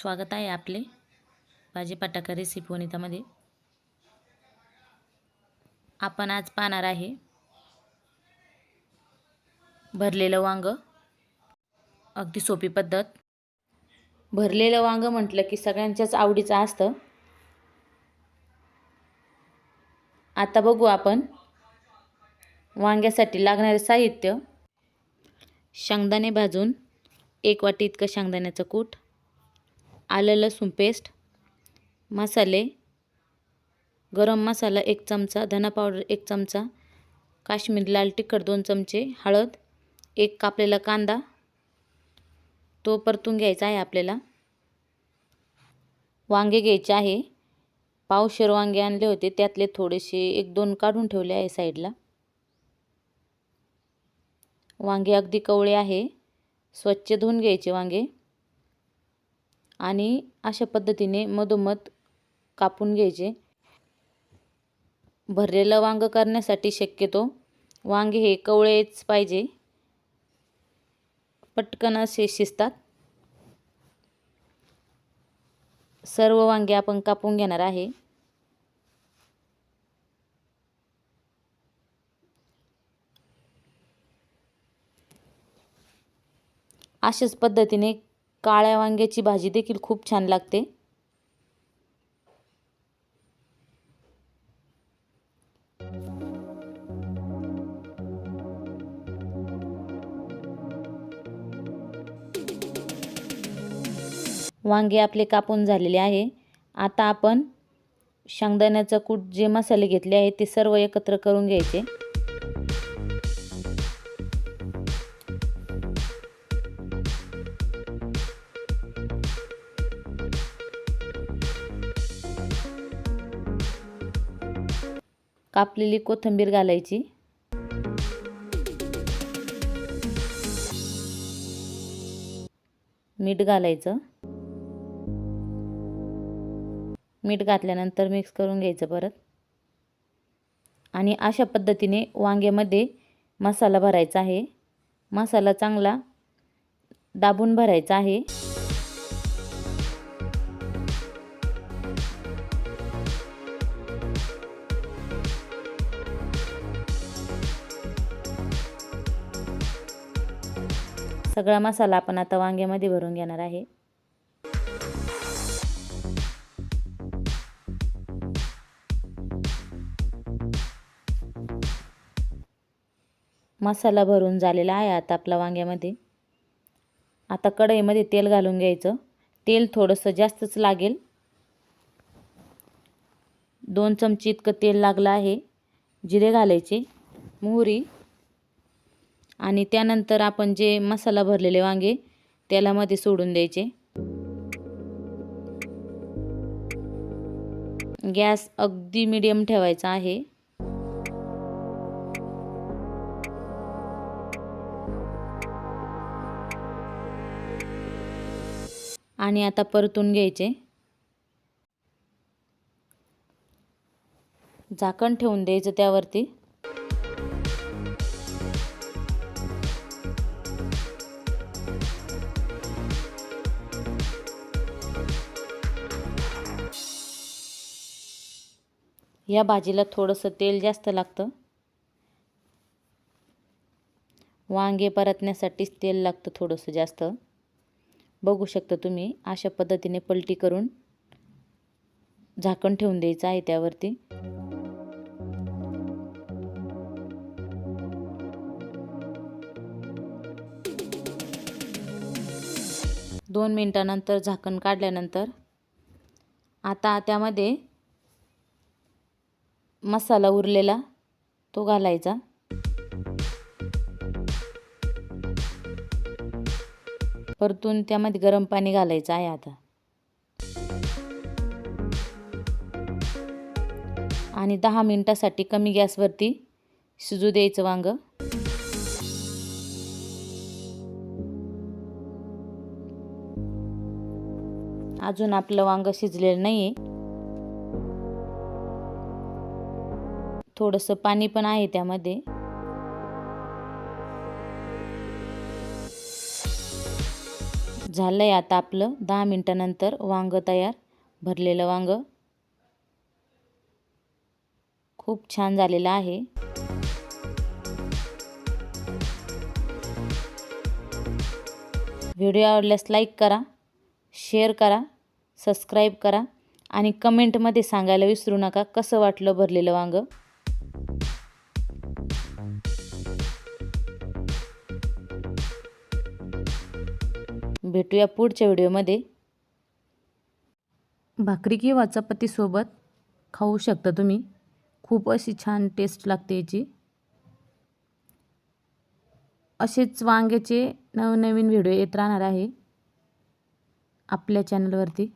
स्वागत आहे आपले भाजीपाटाका रेसिपी वनितामध्ये. आपण आज पाहणार आहे भरलेलं वांग. अगदी सोपी पद्धत. भरलेलं वांग म्हटलं की सगळ्यांच्याच आवडीचं असतं. आता बघू आपण वांग्यासाठी लागणारे साहित्य. शेंगदाणे भाजून एक वाटी इतकं शेंगदाण्याचं कूट. आलं लसूण पेस्ट मसाले गरम मसाला एक चमचा धना पावडर एक चमचा काश्मीर लाल तिखट दोन चमचे हळद एक कापलेला कांदा. तो परतून घ्यायचा आहे आपल्याला. वांगे घ्यायचे आहे. पावशेर वांगे आणले होते. त्यातले थोडेसे एक दोन काढून ठेवले आहे साईडला. वांगे अगदी कवळे आहे. स्वच्छ धुवून घ्यायचे वांगे. आणि अशा पद्धतीने मधोमध कापून घ्यायचे. भरलेलं वांग करण्यासाठी शक्यतो वांगे हे कवळेच पाहिजे. पटकन असे शिजतात. सर्व वांगे आपण कापून घेणार आहे. अशाच पद्धतीने काळ्या वांग्याची भाजी देखील खूप छान लागते. वांगे आपले कापून झालेले आहे. आता आपण शेंगदाण्याचा कूट जे मसाले घेतले आहे ते सर्व एकत्र करून घ्यायचे. कापलेली कोथिंबीर घालायची. मीठ घालायचं. मीठ घातल्यानंतर मिक्स करून घ्यायचं परत. आणि अशा पद्धतीने वांग्यामध्ये मसाला भरायचा आहे. मसाला चांगला दाबून भरायचा आहे. सगळा मसाला आपण आता वांग्यामध्ये भरून घेणार आहे. मसाला भरून झालेला आहे आता आपला वांग्यामध्ये. आता कढईमध्ये तेल घालून घ्यायचं. तेल थोडंसं जास्तच लागेल. दोन चमचे इतकं तेल लागलं आहे. जिरे घालायचे. मोहरी आणि त्यानंतर आपण जे मसाला भरलेले वांगे त्याला मध्ये सोडून द्यायचे. गॅस अगदी मिडियम ठेवायचा आहे. आणि आता परतून घ्यायचे. झाकण ठेवून द्यायचं त्यावरती. या भाजीला थोडंसं तेल जास्त लागतं. वांगे परतण्यासाठीच तेल लागतं थोडंसं जास्त. बघू शकता तुम्ही अशा पद्धतीने पलटी करून झाकण ठेवून द्यायचं आहे त्यावरती. दोन मिनटानंतर झाकण काढल्यानंतर आता त्यामध्ये मसाला उरलेला तो घालायचा. परतून त्यामध्ये गरम पाणी घालायचं आहे आता. आणि दहा मिनटासाठी कमी गॅसवरती शिजू द्यायचं वांग. अजून आपलं वांग शिजलेलं नाही आहे थोडंसं पाणी पण आहे त्यामध्ये. झालं आहे आता आपलं दहा मिनटानंतर वांग तयार भरलेलं वांग. खूप छान झालेलं आहे. व्हिडिओ आवडल्यास लाईक करा शेअर करा सबस्क्राईब करा आणि कमेंटमध्ये सांगायला विसरू नका कसं वाटलं भरलेलं वांग. भेटूया पुढच्या व्हिडिओमध्ये. भाकरी किंवा चपातीसोबत खाऊ शकता तुम्ही. खूप अशी छान टेस्ट लागते याची. असेच वांग्याचे नवनवीन व्हिडिओ येत राहणार आहे आपल्या चॅनलवरती